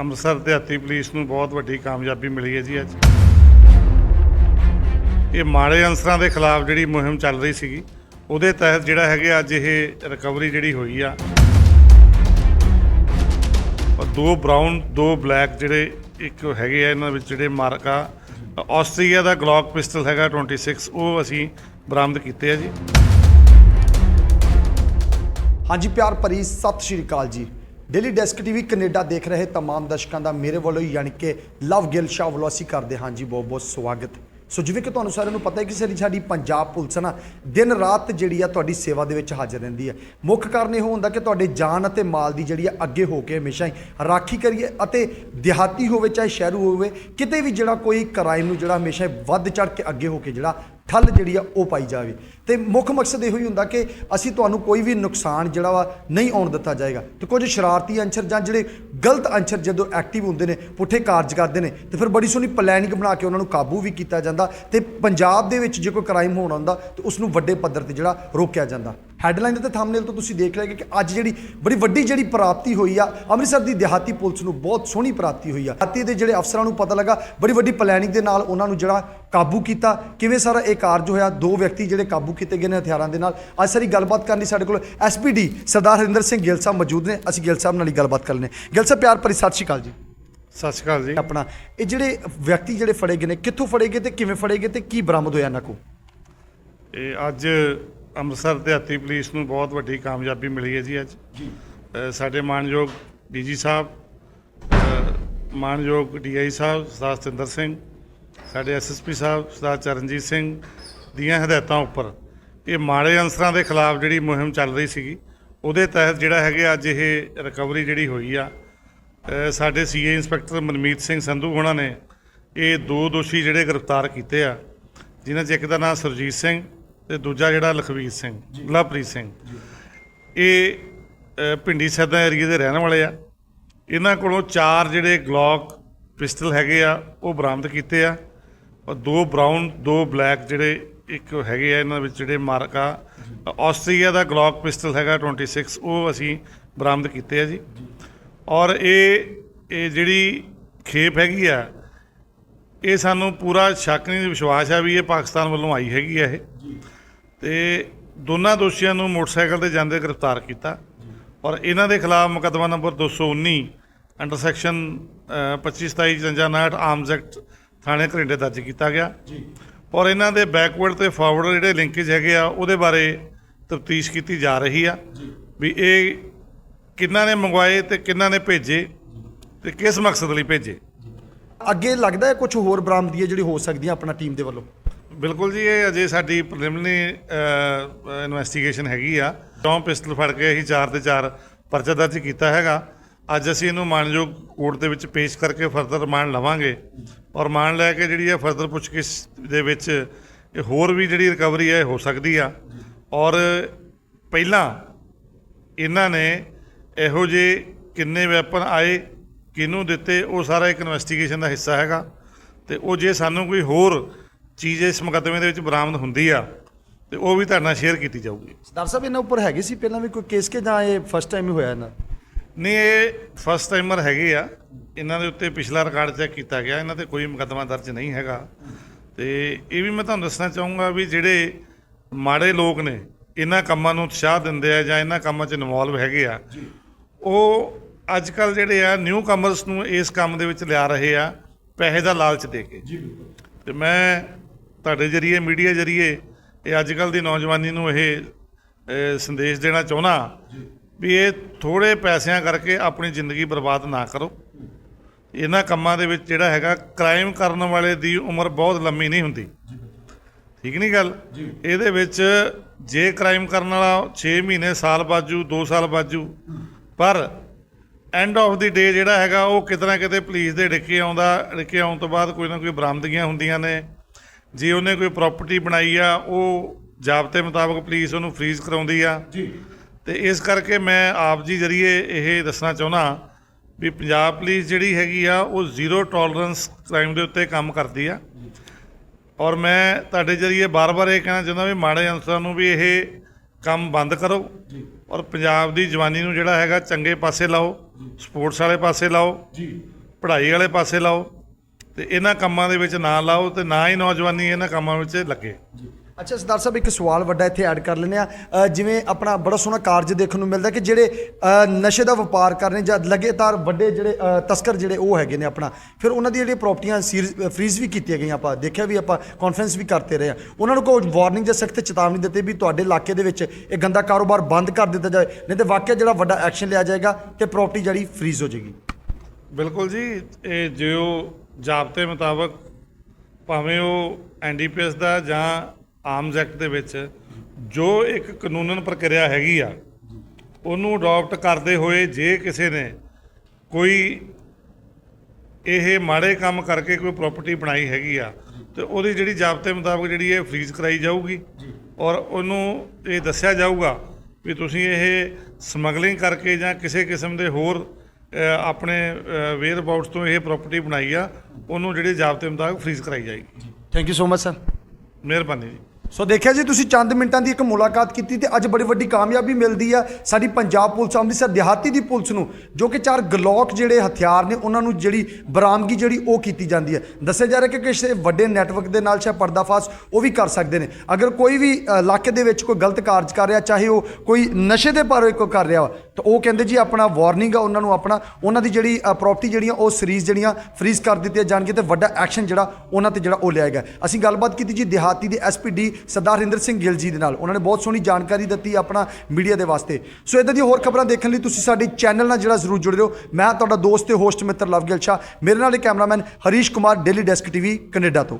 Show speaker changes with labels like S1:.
S1: ਅੰਮ੍ਰਿਤਸਰ ਦਿਹਾਤੀ ਪੁਲਿਸ ਨੂੰ ਬਹੁਤ ਵੱਡੀ ਕਾਮਯਾਬੀ ਮਿਲੀ ਹੈ ਜੀ ਅੱਜ। ਇਹ ਮਾੜੇ ਅਨਸਰਾਂ ਦੇ ਖਿਲਾਫ ਜਿਹੜੀ ਮੁਹਿੰਮ ਚੱਲ ਰਹੀ ਸੀਗੀ, ਉਹਦੇ ਤਹਿਤ ਜਿਹੜਾ ਹੈਗੇ ਅੱਜ ਇਹ ਰਿਕਵਰੀ ਜਿਹੜੀ ਹੋਈ ਆ, ਔਰ ਦੋ ਬਰਾਊਨ ਦੋ ਬਲੈਕ ਜਿਹੜੇ ਇੱਕ ਹੈਗੇ ਆ, ਇਹਨਾਂ ਵਿੱਚ ਜਿਹੜੇ ਮਾਰਕਾ ਆਸਟਰੀਆ ਦਾ ਗਲੌਕ ਪਿਸਟਲ ਹੈਗਾ 26 ਉਹ ਅਸੀਂ ਬਰਾਮਦ ਕੀਤੇ ਆ ਜੀ।
S2: ਹਾਂਜੀ ਪਿਆਰ ਭਰੀ ਸਤਿ ਸ਼੍ਰੀ ਅਕਾਲ ਜੀ। ਡੇਲੀ ਡੈਸਕ ਟੀਵੀ ਕੈਨੇਡਾ ਦੇਖ ਰਹੇ तमाम ਦਰਸ਼ਕਾਂ ਦਾ ਮੇਰੇ ਵੱਲੋਂ ਯਾਨੀ ਕਿ ਲਵ ਗਿਲ ਸ਼ਾਹ ਵੱਲੋਂ ਅਸੀਂ ਕਰਦੇ ਹਾਂ ਜੀ ਬਹੁਤ ਬਹੁਤ ਸਵਾਗਤ ਸੋ ਜਿਵੇਂ ਕਿ ਤੁਹਾਨੂੰ ਸਾਰਿਆਂ ਨੂੰ ਪਤਾ ਹੈ ਕਿ ਸਾਡੀ ਸਾਡੀ ਪੰਜਾਬ ਪੁਲਿਸ ਨਾ ਦਿਨ ਰਾਤ ਜਿਹੜੀ ਆ ਤੁਹਾਡੀ ਸੇਵਾ ਦੇ ਵਿੱਚ ਹਾਜ਼ਰ ਰਹਿੰਦੀ ਹੈ ਮੁੱਖ ਕਾਰਨ ਇਹ ਹੁੰਦਾ ਕਿ ਤੁਹਾਡੇ ਜਾਨ ਅਤੇ ਮਾਲ ਦੀ ਜਿਹੜੀ ਆ ਅੱਗੇ ਹੋ ਕੇ ਹਮੇਸ਼ਾ ਹੀ ਰਾਖੀ ਕਰੀਏ ਅਤੇ ਦਿਹਾਤੀ ਹੋਵੇ ਚਾਹੇ ਸ਼ਹਿਰੂ ਹੋਵੇ ਕਿਤੇ ਵੀ ਜਿਹੜਾ ਕੋਈ ਕ੍ਰਾਈਮ ਨੂੰ ਜਿਹੜਾ ਹਮੇਸ਼ਾ ਹੀ ਵੱਧ ਚੜ ਕੇ ਅੱਗੇ ਹੋ ਕੇ ਜਿਹੜਾ ਠੱਲ ਜਿਹੜੀ ਆ ਉਹ ਪਾਈ ਜਾਵੇ। ਤੇ ਮੁੱਖ ਮਕਸਦ ਇਹੋ ਹੀ ਹੁੰਦਾ ਕਿ ਅਸੀਂ ਤੁਹਾਨੂੰ ਕੋਈ ਵੀ ਨੁਕਸਾਨ ਜਿਹੜਾ ਵਾ ਨਹੀਂ ਆਉਣ ਦਿੱਤਾ ਜਾਏਗਾ। ਤੇ ਕੁਝ ਸ਼ਰਾਰਤੀ ਅੰਸ਼ਰ ਜਾਂ ਜਿਹੜੇ ਗਲਤ ਅੰਸ਼ਰ ਜਦੋਂ ਐਕਟਿਵ ਹੁੰਦੇ ਨੇ, ਪੁੱਠੇ ਕਾਰਜ ਕਰਦੇ ਨੇ, ਤੇ ਫਿਰ ਬੜੀ ਸੋਹਣੀ ਪਲੈਨਿੰਗ ਬਣਾ ਕੇ ਉਹਨਾਂ ਨੂੰ ਕਾਬੂ ਵੀ ਕੀਤਾ ਜਾਂਦਾ ਤੇ ਪੰਜਾਬ ਦੇ ਵਿੱਚ ਜੇ ਕੋਈ ਕ੍ਰਾਈਮ ਹੋਣ ਆਉਂਦਾ, ਤੇ ਉਸ ਨੂੰ ਵੱਡੇ ਪੱਧਰ ਤੇ ਜਿਹੜਾ ਰੋਕਿਆ ਜਾਂਦਾ। ਹੈਡਲਾਈਨ ਤੇ ਥੰਬਨੇਲ ਤੋਂ ਤੁਸੀਂ ਦੇਖ ਲਿਆ ਕਿ ਅੱਜ ਜਿਹੜੀ ਬੜੀ ਵੱਡੀ ਜਿਹੜੀ ਪ੍ਰਾਪਤੀ ਹੋਈ ਆ ਅੰਮ੍ਰਿਤਸਰ ਦੀ ਦਿਹਾਤੀ ਪੁਲਿਸ ਨੂੰ ਬਹੁਤ ਸੋਹਣੀ ਪ੍ਰਾਪਤੀ ਹੋਈ ਆ। ਦਿਹਾਤੀ ਦੇ ਜਿਹੜੇ ਅਫਸਰਾਂ ਨੂੰ ਪਤਾ ਲੱਗਾ ਬੜੀ ਵੱਡੀ ਪਲੈਨਿੰਗ ਦੇ ਨਾਲ ਉਹਨਾਂ ਨੂੰ ਜਿਹੜਾ ਕਾਬੂ ਕੀਤਾ। ਕਿਵੇਂ ਸਾਰਾ ਇਹ ਕਾਰਜ ਹੋਇਆ? ਦੋ ਵਿਅਕਤੀ ਜਿਹੜੇ ਕਾਬੂ ਕੀਤੇ ਗਏ ਨੇ ਹਥਿਆਰਾਂ ਦੇ ਨਾਲ। ਅੱਜ ਸਾਰੀ ਗੱਲਬਾਤ ਕਰਨ ਲਈ ਸਾਡੇ ਕੋਲ ਐਸਪੀਡੀ ਸਰਦਾਰ ਹਰਿੰਦਰ ਸਿੰਘ ਗਿੱਲ ਸਾਹਿਬ ਮੌਜੂਦ ਨੇ। ਅਸੀਂ ਗਿੱਲ ਸਾਹਿਬ ਨਾਲ ਹੀ ਗੱਲਬਾਤ ਕਰ ਲੈਣੇ ਗਿੱਲ ਸਾਹਿਬ ਪਿਆਰ ਭਰੀ ਸਤਿ ਸ਼੍ਰੀ ਅਕਾਲ ਜੀ।
S1: ਸਤਿ ਸ਼੍ਰੀ ਅਕਾਲ ਜੀ।
S2: ਆਪਣਾ ਇਹ ਜਿਹੜੇ ਵਿਅਕਤੀ ਜਿਹੜੇ ਫੜੇ ਗਏ ਨੇ ਕਿੱਥੋਂ ਫੜੇ ਗਏ ਤੇ ਕਿਵੇਂ ਫੜੇ ਗਏ ਤੇ ਕੀ ਬਰਾਮਦ ਹੋਇਆ ਇਹਨਾਂ ਕੋਲ?
S1: ਇਹ ਅੱਜ ਅੰਮ੍ਰਿਤਸਰ ਦਿਹਾਤੀ ਪੁਲਿਸ ਨੂੰ ਬਹੁਤ ਵੱਡੀ ਕਾਮਯਾਬੀ ਮਿਲੀ ਹੈ ਜੀ ਅੱਜ।
S2: ਜੀ।
S1: ਸਾਡੇ ਮਾਨਯੋਗ ਡੀਜੀ ਸਾਹਿਬ ਮਾਨਯੋਗ ਡੀਆਈ ਸਾਹਿਬ ਸਰਦਾਰ ਸਤਿੰਦਰ ਸਿੰਘ ਸਾਡੇ ਐਸਐਸਪੀ ਸਾਹਿਬ ਸਰਦਾਰ ਚਰਨਜੀਤ ਸਿੰਘ ਦੀਆਂ ਹਦਾਇਤਾਂ ਉੱਪਰ ਇਹ ਮਾੜੇ ਅਨਸਰਾਂ ਦੇ ਖਿਲਾਫ ਜਿਹੜੀ ਮੁਹਿੰਮ ਚੱਲ ਰਹੀ ਸੀਗੀ ਉਹਦੇ ਤਹਿਤ ਜਿਹੜਾ ਹੈਗੇ ਅੱਜ ਇਹ ਰਿਕਵਰੀ ਜਿਹੜੀ ਹੋਈ ਆ ਸਾਡੇ ਸੀਏ ਇੰਸਪੈਕਟਰ ਮਨਮੀਤ ਸਿੰਘ ਸੰਧੂ ਹੋਣਾ ਨੇ ਇਹ ਦੋ ਦੋਸ਼ੀ ਜਿਹੜੇ ਗ੍ਰਿਫਤਾਰ ਕੀਤੇ ਆ ਜਿਨ੍ਹਾਂ 'ਚ ਇੱਕ ਦਾ ਨਾਮ ਸੁਰਜੀਤ ਸਿੰਘ ਤੇ ਦੂਜਾ ਜਿਹੜਾ ਲਖਵੀਰ ਸਿੰਘ ਲਵਪ੍ਰੀਤ ਸਿੰਘ। ਇਹ ਅ, ਪਿੰਡੀ ਸੈਦਾ ਏਰੀਏ ਦੇ ਰਹਿਣ ਵਾਲੇ ਆ। ਇਹਨਾਂ ਕੋਲੋਂ ਚਾਰ ਜਿਹੜੇ ਗਲੌਕ ਪਿਸਟਲ ਹੈਗੇ ਆ ਉਹ ਬਰਾਮਦ ਕੀਤੇ ਆ। ਔਰ ਦੋ ਬਰਾਊਨ ਦੋ ਬਲੈਕ ਜਿਹੜੇ ਇੱਕ ਹੈਗੇ ਆ ਇਹਨਾਂ ਵਿੱਚ ਜਿਹੜੇ ਮਾਰਕਾ ਆਸਟਰੀਆ ਦਾ ਗਲੌਕ ਪਿਸਟਲ ਹੈਗਾ 26 ਉਹ ਅਸੀਂ ਬਰਾਮਦ ਕੀਤੇ ਆ ਜੀ। ਔਰ ਇਹ ਇਹ ਜਿਹੜੀ ਖੇਪ ਹੈਗੀ ਆ ਇਹ ਸਾਨੂੰ ਪੂਰਾ ਸ਼ੱਕ ਨਹੀਂ ਵਿਸ਼ਵਾਸ ਆ ਵੀ ਇਹ ਪਾਕਿਸਤਾਨ ਵੱਲੋਂ ਆਈ ਹੈਗੀ ਆ ਇਹ। ਤੇ ਦੋਨਾਂ ਦੋਸ਼ੀਆਂ ਨੂੰ ਮੋਟਰਸਾਈਕਲ ਤੇ ਜਾਂਦੇ ਗ੍ਰਿਫਤਾਰ ਕੀਤਾ। ਔਰ ਇਹਨਾਂ ਦੇ ਖਿਲਾਫ ਮੁਕੱਦਮਾ number 219 under section 25 27 59 arms act ਥਾਣੇ ਘਰਿੰਡੇ ਦਰਜ ਕੀਤਾ ਗਿਆ।
S2: ਜੀ।
S1: ਔਰ ਇਹਨਾਂ ਦੇ ਬੈਕਵਰਡ ਤੇ ਫਾਰਵਰਡ ਜਿਹੜੇ ਲਿੰਕੇਜ ਹੈਗੇ ਆ ਉਹਦੇ ਬਾਰੇ ਤਫਤੀਸ਼ ਕੀਤੀ ਜਾ ਰਹੀ ਆ। ਵੀ ਇਹ ਕਿੰਨਾਂ ਨੇ ਮੰਗਵਾਏ ਤੇ ਕਿੰਨਾਂ ਨੇ ਭੇਜੇ ਤੇ ਕਿਸ ਮਕਸਦ ਲਈ ਭੇਜੇ।
S2: ਅੱਗੇ ਲੱਗਦਾ ਹੈ ਕੁਝ ਹੋਰ ਬਰਾਮਦੀਆਂ ਜਿਹੜੀ ਹੋ ਸਕਦੀਆਂ ਆਪਣਾ ਟੀਮ ਦੇ ਵੱਲੋਂ?
S1: ਬਿਲਕੁਲ ਜੀ, ਇਹ ਅਜੇ ਸਾਡੀ ਪ੍ਰੀਲਿਮਿਨਰੀ ਇਨਵੈਸਟੀਗੇਸ਼ਨ ਹੈਗੀ ਆ। ਚੌਂ ਪਿਸਟਲ ਫੜ ਕੇ ਅਸੀਂ ਚਾਰ ਤੇ ਚਾਰ ਪਰਚਾ ਦਰਜ ਕੀਤਾ ਹੈਗਾ। ਅੱਜ ਅਸੀਂ ਇਹਨੂੰ ਮਾਨਯੋਗ ਕੋਰਟ ਦੇ ਵਿੱਚ ਪੇਸ਼ ਕਰਕੇ ਫਰਦਰ ਰਿਮਾਂਡ ਲਵਾਂਗੇ। ਔਰ ਰਿਮਾਂਡ ਲੈ ਕੇ ਜਿਹੜੀ ਹੈ ਫਰਦਰ ਪੁੱਛਗਿੱਛ ਦੇ ਵਿੱਚ ਹੋਰ ਵੀ ਜਿਹੜੀ ਰਿਕਵਰੀ ਹੈ, ਇਹ ਹੋ ਸਕਦੀ ਆ। ਔਰ ਪਹਿਲਾਂ ਇਹਨਾਂ ਨੇ ਇਹੋ ਜਿਹੇ ਕਿੰਨੇ ਵੈਪਨ ਆਏ, ਕਿਹਨੂੰ ਦਿੱਤੇ, ਉਹ ਸਾਰਾ ਇੱਕ ਇਨਵੈਸਟੀਗੇਸ਼ਨ ਦਾ ਹਿੱਸਾ ਹੈਗਾ। ਤੇ ਉਹ ਜੇ ਸਾਨੂੰ ਕੋਈ ਹੋਰ ਚੀਜ਼ ਇਸ ਮੁਕੱਦਮੇ ਦੇ ਵਿੱਚ ਬਰਾਮਦ ਹੁੰਦੀ ਆ ਤੇ ਉਹ ਵੀ ਤੁਹਾਡੇ ਨਾਲ ਸ਼ੇਅਰ ਕੀਤੀ ਜਾਊਗੀ।
S2: ਸਰਦਾਰ ਸਾਹਿਬ ਇਹਨਾਂ ਉੱਪਰ ਹੈਗੇ ਸੀ ਪਹਿਲਾਂ ਵੀ ਕੋਈ ਕੇਸ ਕੇ ਜਾਂ ਇਹ ਫਸਟ ਟਾਈਮ ਹੀ ਹੋਇਆ ਇਹਨਾਂ?
S1: ਨਹੀਂ ਇਹ ਫਸਟ ਟਾਈਮਰ ਹੈਗੇ ਆ। ਇਹਨਾਂ ਦੇ ਉੱਤੇ ਪਿਛਲਾ ਰਿਕਾਰਡ ਚੈੱਕ ਕੀਤਾ ਗਿਆ। ਇਹਨਾਂ ਤੇ ਕੋਈ ਮੁਕੱਦਮਾ ਦਰਜ ਨਹੀਂ ਹੈਗਾ। ਤੇ ਇਹ ਵੀ ਮੈਂ ਤੁਹਾਨੂੰ ਦੱਸਣਾ ਚਾਹੂੰਗਾ ਵੀ ਜਿਹੜੇ ਮਾੜੇ ਲੋਕ ਨੇ ਇਹਨਾਂ ਕੰਮਾਂ ਨੂੰ ਉਤਸ਼ਾਹ ਦਿੰਦੇ ਆ ਜਾਂ ਇਹਨਾਂ ਕੰਮਾਂ 'ਚ ਇਨਵੋਲਵ ਹੈਗੇ ਆ ਉਹ ਅੱਜ ਕੱਲ ਜਿਹੜੇ ਆ ਨਿਊ ਕਮਰਸ ਨੂੰ ਇਸ ਕੰਮ ਦੇ ਵਿੱਚ ਲਿਆ ਰਹੇ ਆ ਪੈਸੇ ਦਾ ਲਾਲਚ ਦੇ ਕੇ।
S2: ਜੀ
S1: ਤੇ ਮੈਂ ਤੁਹਾਡੇ ਜਰੀਏ ਮੀਡੀਆ ਜਰੀਏ ਇਹ ਅੱਜ ਕੱਲ ਦੀ ਨੌਜਵਾਨੀ ਨੂੰ ਇਹ ਸੰਦੇਸ਼ ਦੇਣਾ ਚਾਹੁੰਦਾ ਵੀ ਇਹ ਥੋੜੇ ਪੈਸਿਆਂ ਕਰਕੇ ਆਪਣੀ ਜ਼ਿੰਦਗੀ ਬਰਬਾਦ ਨਾ ਕਰੋ। ਇਹਨਾਂ ਕੰਮਾਂ ਦੇ ਵਿੱਚ ਜਿਹੜਾ ਹੈਗਾ ਕ੍ਰਾਈਮ ਕਰਨ ਵਾਲੇ ਦੀ ਉਮਰ ਬਹੁਤ ਲੰਮੀ ਨਹੀਂ ਹੁੰਦੀ। ਠੀਕ ਨਹੀਂ ਗੱਲ? ਇਹਦੇ ਵਿੱਚ ਜੇ ਕ੍ਰਾਈਮ ਕਰਨ ਵਾਲਾ 6 ਮਹੀਨੇ ਸਾਲ ਬਾਜੂ 2 ਸਾਲ ਬਾਜੂ ਪਰ ਐਂਡ ਆਫ ਦੀ ਡੇ ਜਿਹੜਾ ਹੈਗਾ ਉਹ ਕਿਤੇ ਨਾ ਕਿਤੇ ਪੁਲਿਸ ਦੇ ਡਿੱਕੇ ਆਉਂਦਾ ਡਿੱਕੇ ਆਉਣ ਤੋਂ ਬਾਅਦ ਕੋਈ ਨਾ ਕੋਈ ਬਰਾਮਦਗੀਆਂ ਹੁੰਦੀਆਂ ਨੇ। ਜੇ ਉਹਨੇ ਕੋਈ ਪ੍ਰਾਪਰਟੀ ਬਣਾਈ ਆ ਉਹ ਜ਼ਾਬਤੇ ਮੁਤਾਬਕ ਪੁਲਿਸ ਉਹਨੂੰ ਫ੍ਰੀਜ਼ ਕਰਾਉਂਦੀ ਆ।
S2: ਜੀ।
S1: ਤੇ ਇਸ ਕਰਕੇ ਮੈਂ ਆਪ ਜੀ ਜਰੀਏ ਇਹ ਦੱਸਣਾ ਚਾਹੁੰਦਾ ਵੀ ਪੰਜਾਬ ਪੁਲਿਸ ਜਿਹੜੀ ਹੈਗੀ ਆ ਉਹ ਜ਼ੀਰੋ ਟੋਲਰੈਂਸ ਕ੍ਰਾਈਮ ਦੇ ਉੱਤੇ ਕੰਮ ਕਰਦੀ ਆ। ਔਰ ਮੈਂ ਤੁਹਾਡੇ ਜਰੀਏ ਬਾਰ-ਬਾਰ ਇਹ ਕਹਿਣਾ ਚਾਹੁੰਦਾ ਵੀ ਮਾੜੇ ਅਨਸਰਾਂ ਨੂੰ ਵੀ ਇਹ ਕੰਮ ਬੰਦ ਕਰੋ। ਔਰ ਪੰਜਾਬ ਦੀ ਜਵਾਨੀ ਨੂੰ ਜਿਹੜਾ ਹੈਗਾ ਚੰਗੇ ਪਾਸੇ ਲਾਓ। ਸਪੋਰਟਸ ਵਾਲੇ ਪਾਸੇ ਲਾਓ।
S2: ਜੀ।
S1: ਪੜ੍ਹਾਈ ਵਾਲੇ ਪਾਸੇ ਲਾਓ। ਤੇ ਇਹਨਾਂ ਕੰਮਾਂ ਦੇ ਵਿੱਚ ਨਾ ਲਾਓ ਤੇ ਨਾ ਹੀ ਨੌਜਵਾਨੀ ਇਹਨਾਂ ਕੰਮਾਂ ਵਿੱਚ ਲੱਗੇ।
S2: ਅੱਛਾ ਸਰਦਾਰ ਸਾਹਿਬ ਇੱਕ ਸਵਾਲ ਵੱਡਾ ਇੱਥੇ ਐਡ ਕਰ ਲੈਂਦੇ ਆ ਜਿਵੇਂ ਆਪਣਾ ਬੜਾ ਸੋਹਣਾ ਕਾਰਜ ਦੇਖਣ ਨੂੰ ਮਿਲਦਾ ਕਿ ਜਿਹੜੇ ਨਸ਼ੇ ਦਾ ਵਪਾਰ ਕਰ ਰਹੇ ਜਾਂ ਲਗਾਤਾਰ ਵੱਡੇ ਜਿਹੜੇ ਤਸਕਰ ਜਿਹੜੇ ਉਹ ਹੈਗੇ ਨੇ ਆਪਣਾ। ਫਿਰ ਉਹਨਾਂ ਦੀ ਜਿਹੜੀਆਂ ਪ੍ਰਾਪਰਟੀਆਂ ਫ੍ਰੀਜ਼ ਵੀ ਕੀਤੀਆਂ ਗਈਆਂ ਆਪਾਂ। ਦੇਖਿਆ ਵੀ ਆਪਾਂ ਕਾਨਫਰੰਸ ਵੀ ਕਰਤੇ ਰਹੇ ਆ ਉਹਨਾਂ ਨੂੰ ਕੋਈ ਵਾਰਨਿੰਗ ਜਾਂ ਸਖਤ ਚੇਤਾਵਨੀ ਦਿੱਤੀ ਵੀ ਤੁਹਾਡੇ ਇਲਾਕੇ ਦੇ ਵਿੱਚ ਇਹ ਗੰਦਾ ਕਾਰੋਬਾਰ ਬੰਦ ਕਰ ਦਿੱਤਾ ਜਾਏ ਨਹੀਂ ਤੇ ਵਾਕਿਆ ਜਿਹੜਾ ਵੱਡਾ ਐਕਸ਼ਨ ਲਿਆ ਜਾਏਗਾ ਤੇ ਪ੍ਰਾਪਰਟੀ ਜਿਹੜੀ ਫ੍ਰੀਜ਼ ਹੋ ਜਾਏਗੀ।
S1: ਬਿਲਕੁਲ ਜੀ ਇਹ ਜੋ ਜਾਬਤੇ ਮੁਤਾਬਕ ਭਾਵੇਂ ਉਹ ਐਨਡੀਪੀਐਸ ਦਾ ਜਾਂ ਆਰਮਸ ਐਕਟ ਦੇ ਵਿੱਚ ਜੋ ਇੱਕ ਕਾਨੂੰਨਨ ਪ੍ਰਕਿਰਿਆ ਹੈਗੀ ਆ ਉਹਨੂੰ ਅਡਾਪਟ ਕਰਦੇ ਹੋਏ ਜੇ ਕਿਸੇ ਨੇ ਕੋਈ ਇਹ ਮਾੜੇ ਕੰਮ ਕਰਕੇ ਕੋਈ ਪ੍ਰਾਪਰਟੀ ਬਣਾਈ ਹੈਗੀ ਆ ਤੇ ਉਹਦੀ ਜਿਹੜੀ ਜਾਬਤੇ ਮੁਤਾਬਕ ਜਿਹੜੀ ਇਹ ਫ੍ਰੀਜ਼ ਕਰਾਈ ਜਾਊਗੀ ਔਰ ਉਹਨੂੰ ਇਹ ਦੱਸਿਆ ਜਾਊਗਾ ਵੀ ਤੁਸੀਂ ਇਹ ਸਮਗਲਿੰਗ ਕਰਕੇ ਜਾਂ ਕਿਸੇ ਕਿਸਮ ਦੇ ਹੋਰ ਆਪਣੇ ਵੇਅਰ ਅਬਾਊਟਸ ਤੋਂ ਇਹ ਪ੍ਰਾਪਰਟੀ ਬਣਾਈ ਆ ਉਹਨੂੰ ਜਿਹੜੀ ਜਾਬਤੇ ਮੁਤਾਬਕ ਫ੍ਰੀਜ਼ ਕਰਾਈ ਜਾਏਗੀ।
S2: Thank you so much sir
S1: ਮਿਹਰਬਾਨੀ ਜੀ।
S2: ਸੋ ਦੇਖਿਆ ਜੀ ਤੁਸੀਂ ਚੰਦ ਮਿੰਟਾਂ ਦੀ ਇੱਕ ਮੁਲਾਕਾਤ ਕੀਤੀ ਤੇ ਅੱਜ ਬੜੀ ਵੱਡੀ ਕਾਮਯਾਬੀ ਮਿਲਦੀ ਆ ਸਾਡੀ ਪੰਜਾਬ ਪੁਲਿਸ ਅੰਮ੍ਰਿਤਸਰ ਦਿਹਾਤੀ ਦੀ ਪੁਲਿਸ ਨੂੰ, ਜੋ ਕਿ ਚਾਰ ਗਲੋਕ ਜਿਹੜੇ ਹਥਿਆਰ ਨੇ, ਉਹਨਾਂ ਨੂੰ ਜਿਹੜੀ ਬਰਾਮਦਗੀ ਜਿਹੜੀ ਉਹ ਕੀਤੀ ਜਾਂਦੀ ਹੈ ਦੱਸਿਆ ਜਾ ਰਿਹਾ ਕਿ ਕਿਸੇ ਵੱਡੇ ਨੈਟਵਰਕ ਦੇ ਨਾਲ ਸ਼ਾਇਦ ਪਰਦਾਫਾਸ਼ ਉਹ ਵੀ ਕਰ ਸਕਦੇ ਨੇ। ਅਗਰ ਕੋਈ ਵੀ ਇਲਾਕੇ ਦੇ ਵਿੱਚ ਕੋਈ ਗਲਤ ਕਾਰਜ ਕਰ ਰਿਹਾ, ਚਾਹੇ ਉਹ ਕੋਈ ਨਸ਼ੇ ਦੇ ਪਰ ਕੋਈ ਕਰ ਰਿਹਾ ਵਾ, ਤਾਂ ਉਹ ਕਹਿੰਦੇ ਜੀ ਆਪਣਾ ਵਾਰਨਿੰਗ ਆ, ਉਹਨਾਂ ਨੂੰ ਆਪਣਾ, ਉਹਨਾਂ ਦੀ ਜਿਹੜੀ ਪ੍ਰਾਪਰਟੀ ਜਿਹੜੀਆਂ ਉਹ ਸੀਰੀਜ਼ ਜਿਹੜੀਆਂ ਫ੍ਰੀਜ਼ ਕਰ ਦਿੱਤੀਆਂ ਜਾਣਗੀਆਂ ਤੇ ਵੱਡਾ ਐਕਸ਼ਨ ਜਿਹੜਾ ਉਹਨਾਂ ਤੇ ਜਿਹੜਾ ਉਹ ਲਿਆ ਗਿਆ। ਅਸੀਂ ਗੱਲਬਾਤ ਕੀਤੀ ਜੀ ਦਿਹਾਤੀ ਦੇ ਐਸਪੀਡੀ ਸਰਦਾਰ ਹਰਿੰਦਰ ਸਿੰਘ ਗਿੱਲ ਜੀ ਦੇ ਨਾਲ। ਉਹਨਾਂ ਨੇ ਬਹੁਤ ਸੋਹਣੀ ਜਾਣਕਾਰੀ ਦਿੱਤੀ ਆਪਣਾ ਮੀਡੀਆ ਦੇ ਵਾਸਤੇ। ਸੋ ਇਦਾਂ ਦੀਆਂ ਹੋਰ ਖਬਰਾਂ ਦੇਖਣ ਲਈ ਤੁਸੀਂ ਸਾਡੇ ਚੈਨਲ ਨਾਲ ਜਿਹੜਾ ਜ਼ਰੂਰ ਜੁੜੇ ਰਹੋ। ਮੈਂ ਤੁਹਾਡਾ ਦੋਸਤ ਤੇ ਹੋਸਟ ਮਿੱਤਰ ਲਵ ਗਿੱਲ ਸ਼ਾਹ। ਮੇਰੇ ਨਾਲ ਇਹ cameraman Harish Kumar Daily Desk TV Canada ਤੋਂ।